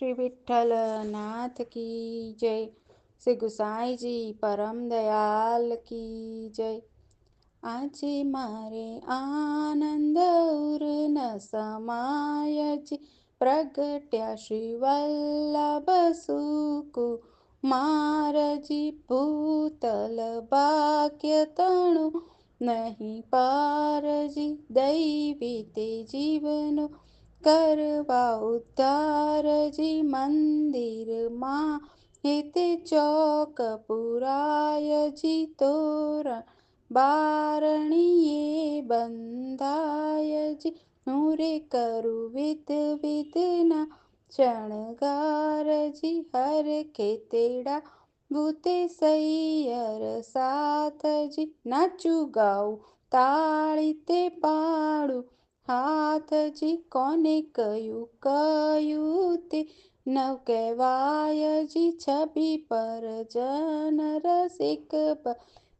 શ્રી વિઠ્ઠલનાથ કી જય. શ્રી ગુસાઈજી પરમ દયાલ કી જય. આજે મારે આનંદ ઉર્ન સમાયજી પ્રગટ્યા શ્રી વલ્લભ સુકુ મારજી ભૂતલ ભાગ્ય તણું નહીં પારજી દૈવી તે જીવનો કરવા ઉતારજી મંદિરમાં હિતે ચોક પુરાયજી તોરણ બારણીએ બંધાયજી હું રે કરું વિધ વિધના શણગારજી હર ખેતેડા ભૂતે સૈયર સાથજી નાચું ગાઉં તાળી તે પાડું હાથજી કોને કયું કયું તે નવ કહેવાયજી છબી પર જન રસિક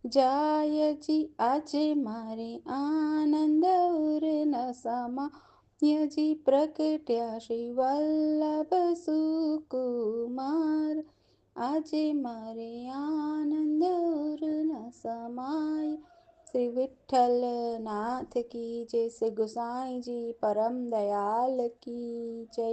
જાયજી આજે મારે આનંદ ઉર ન સમાયજી પ્રગટ્યા શ્રી વલ્લભ સુકુમાર. આજે મારે આનંદ ઉર ન સમાય શ્રી વિઠ્ઠલનાથ કી જય શ્રી ગુસાઈજી પરમ દયાલ કી જય